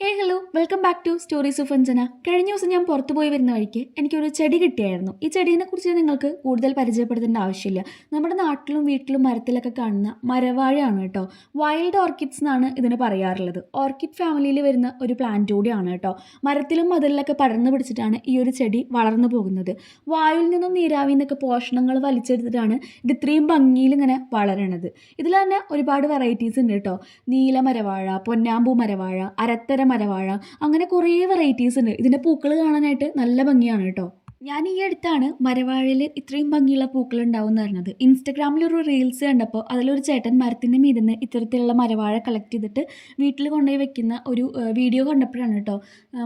Hey hello welcome back to stories of Anjana കഴിഞ്ഞ ദിവസം ഞാൻ പുറത്തു പോയി വരുന്ന വഴിക്ക് എനിക്കൊരു ചെടി കിട്ടിയായിരുന്നു. ഈ ചെടീനെ കുറിച്ച് നിങ്ങൾക്ക് കൂടുതൽ പരിചയപ്പെടുത്തേണ്ട ആവശ്യമില്ല. നമ്മുടെ നാട്ടിലും വീട്ടിലും മരത്തിലൊക്കെ കാണുന്ന മരവാഴയാണ് കേട്ടോ. വൈൽഡ് ഓർക്കിഡ്സ് എന്നാണ് ഇതിന് പറയാറുള്ളത്. ഓർക്കിഡ് ഫാമിലിയിൽ വരുന്ന ഒരു പ്ലാന്റ് കൂടിയാണ് കേട്ടോ. മരത്തിലും മതിലിലൊക്കെ പടർന്നു പിടിച്ചിട്ടാണ് ഈ ഒരു ചെടി വളർന്നു പോകുന്നത്. വായുവിൽ നിന്നും നീരാവിൽ നിന്നൊക്കെ പോഷണങ്ങൾ വലിച്ചെടുത്തിട്ടാണ് ഇത് ഇത്രയും ഭംഗിയിൽ ഇങ്ങനെ വളരണത്. ഇതിൽ തന്നെ ഒരുപാട് വെറൈറ്റീസ് ഉണ്ട് കേട്ടോ. നീല മരവാഴ പൊന്നാമ്പൂ മരവാഴ അരത്തര മരവാഴ അങ്ങനെ കുറേ വെറൈറ്റീസ് ഉണ്ട്. ഇതിന്റെ പൂക്കൾ കാണാനായിട്ട് നല്ല ഭംഗിയാണ് കേട്ടോ. ഞാൻ ഈ അടുത്താണ് മരവാഴയിൽ ഇത്രയും ഭംഗിയുള്ള പൂക്കൾ ഉണ്ടാവും എന്ന് പറഞ്ഞത്. ഇൻസ്റ്റഗ്രാമിൽ ഒരു റീൽസ് കണ്ടപ്പോൾ അതിലൊരു ചേട്ടൻ മരത്തിന്റെ മീതുന്ന് ഇത്തരത്തിലുള്ള മരവാഴ കളക്ട് ചെയ്തിട്ട് വീട്ടിൽ കൊണ്ടുപോയി വെക്കുന്ന ഒരു വീഡിയോ കണ്ടപ്പോഴാണ് കേട്ടോ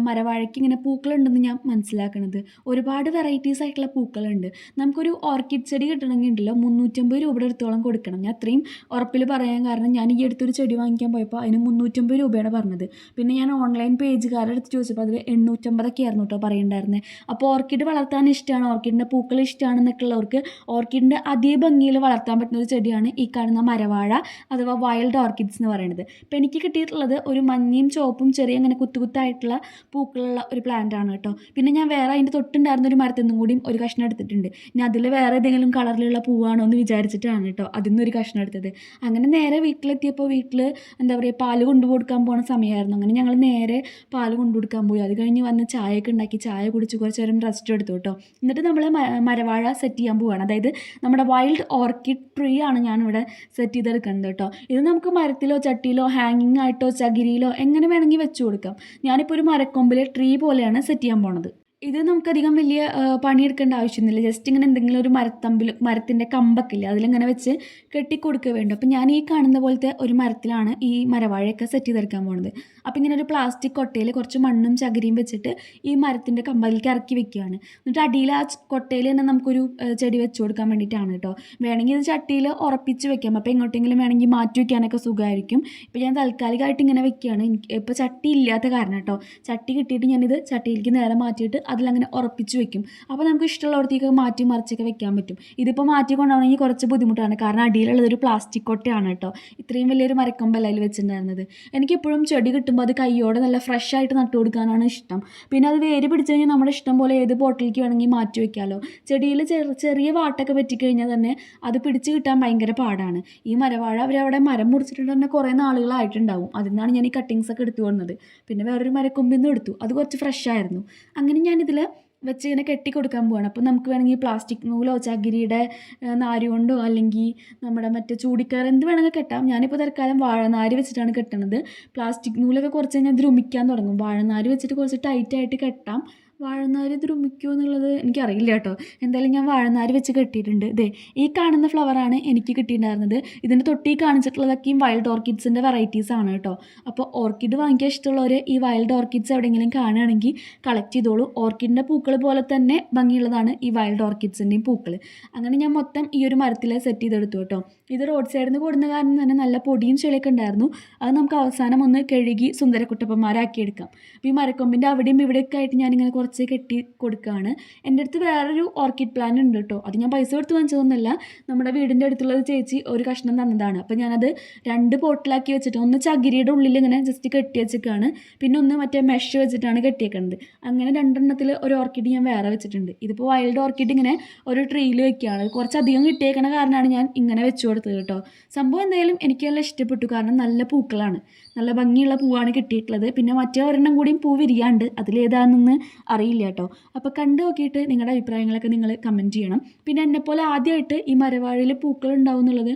മരവാഴയ്ക്ക് ഇങ്ങനെ പൂക്കളുണ്ടെന്ന് ഞാൻ മനസ്സിലാക്കണത്. ഒരുപാട് വെറൈറ്റീസ് ആയിട്ടുള്ള പൂക്കളുണ്ട്. നമുക്കൊരു ഓർക്കിഡ് ചെടി കിട്ടണമെങ്കിൽ ഉണ്ടല്ലോ മുന്നൂറ്റമ്പത് രൂപയുടെ അടുത്തോളം കൊടുക്കണം. ഞാൻ അത്രയും ഉറപ്പിൽ പറയാൻ കാരണം ഞാൻ ഈ അടുത്തൊരു ചെടി വാങ്ങിക്കാൻ പോയപ്പോൾ അതിന് മുന്നൂറ്റമ്പത് രൂപയാണ് പറഞ്ഞത്. പിന്നെ ഞാൻ ഓൺലൈൻ പേജുകാരുടെ അടുത്ത് ചോദിച്ചപ്പോൾ അതിൽ എണ്ണൂറ്റമ്പതൊക്കെ ആയിരുന്നു കേട്ടോ പറയുന്നുണ്ടായിരുന്നത് അപ്പോൾ ഓർക്കിഡ് വളർത്താൻ ഇഷ്ടമാണ് ഓർക്കിഡിന്റെ പൂക്കൾ ഇഷ്ടമാണെന്നൊക്കെ ഉള്ളവർക്ക് ഓർക്കിഡിന്റെ അതേ ഭംഗിയിൽ വളർത്താൻ പറ്റുന്ന ഒരു ചെടിയാണ് ഈ കാണുന്ന മരവാഴ അഥവാ വൈൽഡ് ഓർക്കിഡ്സ് എന്ന് പറയുന്നത്. ഇപ്പം എനിക്ക് കിട്ടിയിട്ടുള്ളത് ഒരു മഞ്ഞയും ചുവപ്പും ചെറിയ അങ്ങനെ കുത്തുകുത്തായിട്ടുള്ള പൂക്കളുള്ള ഒരു പ്ലാന്റ് ആണ് കേട്ടോ. പിന്നെ ഞാൻ വേറെ അതിന്റെ തൊട്ടുണ്ടായിരുന്ന ഒരു മരത്തിൽ നിന്നും കൂടിയും ഒരു കഷ്ണം എടുത്തിട്ടുണ്ട്. ഇനി അതിൽ വേറെ ഏതെങ്കിലും കളറിലുള്ള പൂവാണോ എന്ന് വിചാരിച്ചിട്ടാണ് കേട്ടോ അതിൽ നിന്ന് ഒരു കഷ്ണം എടുത്തത്. അങ്ങനെ നേരെ വീട്ടിലെത്തിയപ്പോൾ വീട്ടിൽ എന്താ പറയുക പാൽ കൊണ്ടു കൊടുക്കാൻ പോണ സമയമായിരുന്നു അങ്ങനെ ഞങ്ങൾ നേരെ പാൽ കൊണ്ടു കൊടുക്കാൻ പോയി. അത് കഴിഞ്ഞ് വന്ന് ചായയൊക്കെ ഉണ്ടാക്കി. ചായ കുടിച്ച് കുറച്ച് നേരം റെസ്റ്റ് എടുത്തു. കേട്ടോ എന്നിട്ട് നമ്മൾ മരവാഴ സെറ്റ് ചെയ്യാൻ പോവുകയാണ് അതായത് നമ്മുടെ വൈൽഡ് ഓർക്കിഡ് ട്രീ ആണ് ഞാനിവിടെ സെറ്റ് ചെയ്തെടുക്കുന്നത് കേട്ടോ. ഇത് നമുക്ക് മരത്തിലോ ചട്ടിയിലോ ഹാങ്ങിങ് ആയിട്ടോ ചകിരിയിലോ എങ്ങനെ വേണമെങ്കിൽ വെച്ച് കൊടുക്കാം. ഞാനിപ്പോൾ ഒരു മരക്കൊമ്പിലെ ട്രീ പോലെയാണ് സെറ്റ് ചെയ്യാൻ പോണത്. ഇത് നമുക്കധികം വലിയ പണിയെടുക്കേണ്ട ആവശ്യമൊന്നുമില്ല. ജസ്റ്റ് ഇങ്ങനെ എന്തെങ്കിലും ഒരു മരത്തമ്പിൽ മരത്തിന്റെ കമ്പൊക്കെ ഇല്ലേ അതിലിങ്ങനെ വെച്ച് കെട്ടിക്കൊടുക്കുക വേണ്ടു. അപ്പോൾ ഞാൻ ഈ കാണുന്ന പോലത്തെ ഒരു മരത്തിലാണ് ഈ മരവാഴയൊക്കെ സെറ്റ് ചെയ്തെടുക്കാൻ പോകുന്നത് അപ്പോൾ ഇങ്ങനെ ഒരു പ്ലാസ്റ്റിക് കൊട്ടയിൽ കുറച്ച് മണ്ണും ചകിരിയും വെച്ചിട്ട് ഈ മരത്തിന്റെ കമ്പലിലേക്ക് ഇറക്കി വെക്കുകയാണ്. എന്നിട്ട് അടിയിൽ ആ കൊട്ടയിൽ തന്നെ നമുക്കൊരു ചെടി വെച്ച് കൊടുക്കാൻ വേണ്ടിയിട്ടാണ് കേട്ടോ. വേണമെങ്കിൽ ഇത് ചട്ടിയിൽ ഉറപ്പിച്ച് വെക്കാം. അപ്പോൾ എങ്ങോട്ടെങ്കിലും വേണമെങ്കിൽ മാറ്റി വെക്കാനൊക്കെ സുഖമായിരിക്കും. ഇപ്പോൾ ഞാൻ താൽക്കാലികമായിട്ട് ഇങ്ങനെ വെക്കുകയാണ്. ഇപ്പോൾ ചട്ടി ഇല്ലാത്ത കാരണം കേട്ടോ. ചട്ടി കിട്ടിയിട്ട് ഞാനിത് ചട്ടിയിലേക്ക് നേരെ മാറ്റിയിട്ട് അതിലങ്ങനെ ഉറപ്പിച്ച് വെക്കും. അപ്പോൾ നമുക്ക് ഇഷ്ടമുള്ളിടത്തേക്ക് മാറ്റി മറിച്ചൊക്കെ വെക്കാൻ പറ്റും. ഇതിപ്പോൾ മാറ്റി കൊണ്ടുപോകണമെങ്കിൽ കുറച്ച് ബുദ്ധിമുട്ടാണ്. കാരണം അടിയിലുള്ളതൊരു പ്ലാസ്റ്റിക് കൊട്ടയാണ് കേട്ടോ. ഇത്രയും വലിയൊരു മരക്കൊമ്പല്ല അതിൽ വെച്ചിട്ടുണ്ടായിരുന്നത്. എനിക്കെപ്പോഴും ചെടി കിട്ടുമ്പോൾ അത് കൈയോടെ നല്ല ഫ്രഷ് ആയിട്ട് നട്ടു കൊടുക്കാനാണ് ഇഷ്ടം. പിന്നെ അത് വേര് പിടിച്ചു കഴിഞ്ഞാൽ നമ്മുടെ ഇഷ്ടം പോലെ ഏത് ബോട്ടിലേക്ക് വേണമെങ്കിൽ മാറ്റി വെക്കാമല്ലോ ചെടിയിൽ ചെറു ചെറിയ വാട്ടൊക്കെ പറ്റിക്കഴിഞ്ഞാൽ തന്നെ അത് പിടിച്ച് കിട്ടാൻ ഭയങ്കര പാടാണ്. ഈ മരവാഴ അവരവിടെ മരം മുറിച്ചിട്ട് തന്നെ കുറേ നാളുകളായിട്ടുണ്ടാവും. അതിൽ നിന്നാണ് ഞാൻ ഈ കട്ടിങ്സൊക്കെ എടുത്തു വന്നത്. പിന്നെ വേറൊരു മരക്കൊമ്പിൽ നിന്ന് എടുത്തു. അത് കുറച്ച് ഫ്രഷ് ആയിരുന്നു. അങ്ങനെ ഞാനിതിൽ വെച്ച് ഇങ്ങനെ കെട്ടി കൊടുക്കാൻ പോവാണ്. അപ്പോൾ നമുക്ക് വേണമെങ്കിൽ പ്ലാസ്റ്റിക് നൂലോ ചകിരിയുടെ ഏഹ്, നാര് കൊണ്ടോ അല്ലെങ്കിൽ നമ്മുടെ മറ്റേ ചൂടിക്കയർ എന്ത് വേണമെങ്കിൽ കെട്ടാം. ഞാനിപ്പോൾ തൽക്കാലം വാഴനാര് വെച്ചിട്ടാണ് കെട്ടണത്. പ്ലാസ്റ്റിക് നൂലൊക്കെ കുറച്ച് കഴിഞ്ഞാൽ ദ്രുമിക്കാൻ തുടങ്ങും. വാഴനാര് വെച്ചിട്ട് കുറച്ച് ടൈറ്റായിട്ട് കെട്ടാം. വാഴനാര് ദ്രുമിക്കുമോ എന്നുള്ളത് എനിക്കറിയില്ല കേട്ടോ. എന്തായാലും ഞാൻ വാഴനാര് വെച്ച് കെട്ടിയിട്ടുണ്ട്. ദേ ഈ കാണുന്ന ഫ്ലവറാണ് എനിക്ക് കിട്ടിയിട്ടുണ്ടായിരുന്നത്. ഇതിന്റെ തൊട്ടി കാണിച്ചിട്ടുള്ളതൊക്കെയും വൈൽഡ് ഓർക്കിഡ്സിന്റെ വെറൈറ്റീസ് ആണ് കേട്ടോ. അപ്പോൾ ഓർക്കിഡ് വാങ്ങിക്കാൻ ഇഷ്ടമുള്ളവർ ഈ വൈൽഡ് ഓർക്കിഡ്സ് എവിടെയെങ്കിലും കാണുകയാണെങ്കിൽ കളക്ട് ചെയ്തോളൂ. ഓർക്കിഡിന്റെ പൂക്കൾ പോലെ തന്നെ ഭംഗിയുള്ളതാണ് ഈ വൈൽഡ് ഓർക്കിഡ്സിന്റെയും പൂക്കൾ അങ്ങനെ ഞാൻ മൊത്തം ഈ ഒരു മരത്തിൽ സെറ്റ് ചെയ്തെടുത്തു കേട്ടോ. ഇത് റോഡ് സൈഡിൽ നിന്ന് കൂടുന്ന കാരണം തന്നെ നല്ല പൊടിയും ചെളിയൊക്കെ ഉണ്ടായിരുന്നു. അത് നമുക്ക് അവസാനം ഒന്ന് കഴുകി സുന്ദരക്കുട്ടപ്പന്മാരാക്കി എടുക്കാം അപ്പോൾ ഈ മരക്കൊമ്പിന്റെ അവിടെയും ഇവിടെയൊക്കെ ആയിട്ട് ഞാനിങ്ങനെ കുറച്ച് കെട്ടി കൊടുക്കുകയാണ് എന്റെ അടുത്ത് വേറൊരു ഓർക്കിഡ് പ്ലാൻ ഉണ്ട് കേട്ടോ. അത് ഞാൻ പൈസ കൊടുത്ത് വാങ്ങിച്ചതൊന്നുമല്ല നമ്മുടെ വീടിന്റെ അടുത്തുള്ള ചേച്ചി ഒരു കഷ്ണം തന്നതാണ്. അപ്പോൾ ഞാനത് രണ്ട് പോട്ടിലാക്കി വെച്ചിട്ട് ഒന്ന് ചകിരിയുടെ ഉള്ളിൽ ഇങ്ങനെ ജസ്റ്റ് കെട്ടി വെച്ചിട്ടാണ് പിന്നെ ഒന്ന് മറ്റേ മെഷ് വെച്ചിട്ടാണ് കെട്ടിയേക്കുന്നത് അങ്ങനെ രണ്ടെണ്ണത്തിൽ ഒരു ഓർക്കിഡ് ഞാൻ വേറെ വെച്ചിട്ടുണ്ട്. ഇതിപ്പോൾ വൈൽഡ് ഓർക്കിഡ് ഇങ്ങനെ ഒരു ട്രീയിൽ വെക്കുകയാണ്. കുറച്ചധികം കിട്ടിയേക്കണ കാരണമാണ് ഞാൻ ഇങ്ങനെ വെച്ച് കൊടുത്തത് കേട്ടോ. സംഭവം എന്തായാലും എനിക്ക് നല്ല ഇഷ്ടപ്പെട്ടു. കാരണം നല്ല പൂക്കളാണ്. നല്ല ഭംഗിയുള്ള പൂവാണ് കിട്ടിയിട്ടുള്ളത്. പിന്നെ മറ്റേ ഒരെണ്ണം കൂടിയും പൂ വിരിയാണ്ട് അതിലേതാണെന്ന് അറിയില്ല കേട്ടോ. അപ്പോൾ കണ്ടു നോക്കിയിട്ട് നിങ്ങളുടെ അഭിപ്രായങ്ങളൊക്കെ നിങ്ങൾ കമന്റ് ചെയ്യണം. പിന്നെ എന്നെപ്പോലെ ആദ്യമായിട്ട് ഈ മരവാഴയിൽ പൂക്കൾ ഉണ്ടാവും എന്നുള്ളത്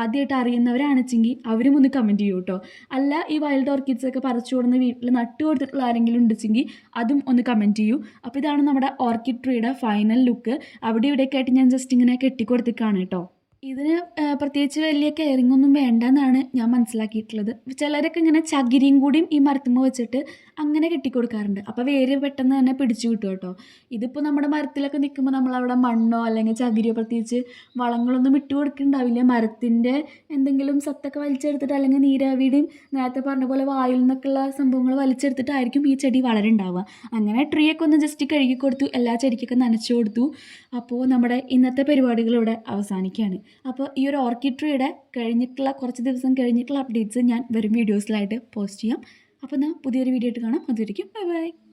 ആദ്യമായിട്ട് അറിയുന്നവരാണെച്ചെങ്കിൽ അവരും ഒന്ന് കമന്റ് ചെയ്യൂ കേട്ടോ. അല്ല ഈ വൈൽഡ് ഓർക്കിഡ്സൊക്കെ പറിച്ചു കൊടുന്ന് വീട്ടിൽ നട്ടു കൊടുത്തിട്ടുള്ള ആരെങ്കിലും ഉണ്ടെച്ചെങ്കിൽ അതും ഒന്ന് കമന്റ് ചെയ്യൂ. അപ്പോൾ ഇതാണ് നമ്മുടെ ഓർക്കിഡ് ട്രീയുടെ ഫൈനൽ ലുക്ക് അവിടെ ഇവിടെയൊക്കെ ആയിട്ട് ഞാൻ ജസ്റ്റ് ഇങ്ങനെ കെട്ടിക്കൊടുത്തിക്കാണ് കേട്ടോ. ഇതിന് പ്രത്യേകിച്ച് വലിയ കെയറിംഗ് ഒന്നും വേണ്ടെന്നാണ് ഞാൻ മനസ്സിലാക്കിയിട്ടുള്ളത്. ചിലരൊക്കെ ഇങ്ങനെ ചകിരിയും കൂടിയും ഈ മരത്തുമ്മ വെച്ചിട്ട് അങ്ങനെ കെട്ടിക്കൊടുക്കാറുണ്ട്. അപ്പോൾ വേര് പെട്ടെന്ന് തന്നെ പിടിച്ചു കിട്ടും കേട്ടോ. ഇതിപ്പോൾ നമ്മുടെ മരത്തിലൊക്കെ നിൽക്കുമ്പോൾ നമ്മളവിടെ മണ്ണോ അല്ലെങ്കിൽ ചകിരിയോ പ്രത്യേകിച്ച് വളങ്ങളൊന്നും ഇട്ട് കൊടുക്കുന്നുണ്ടാവില്ല മരത്തിന്റെ എന്തെങ്കിലും സത്തൊക്കെ വലിച്ചെടുത്തിട്ട് അല്ലെങ്കിൽ നീരാവിയുടെയും നേരത്തെ പറഞ്ഞ പോലെ വായിൽ നിന്നൊക്കെയുള്ള സംഭവങ്ങൾ വലിച്ചെടുത്തിട്ടായിരിക്കും ഈ ചെടി വളരുണ്ടാവുക. അങ്ങനെ ട്രീ ഒക്കെ ഒന്ന് ജസ്റ്റ് കഴുകി കൊടുത്തു എല്ലാ ചെടിക്കൊക്കെ നനച്ചു കൊടുത്തു. അപ്പോൾ നമ്മുടെ ഇന്നത്തെ പരിപാടികൾ അവസാനിക്കുകയാണ്. അപ്പോൾ ഈ ഒരു ഓർക്കിഡ് ട്രീയുടെ കഴിഞ്ഞിട്ടുള്ള കുറച്ച് ദിവസം കഴിഞ്ഞിട്ടുള്ള അപ്ഡേറ്റ്സ് ഞാൻ വരും വീഡിയോസിലായിട്ട് പോസ്റ്റ് ചെയ്യാം. അപ്പോൾ എന്നാൽ പുതിയൊരു വീഡിയോ ആയിട്ട് കാണാം. അതുവരെയ്ക്കും ബൈ ബൈ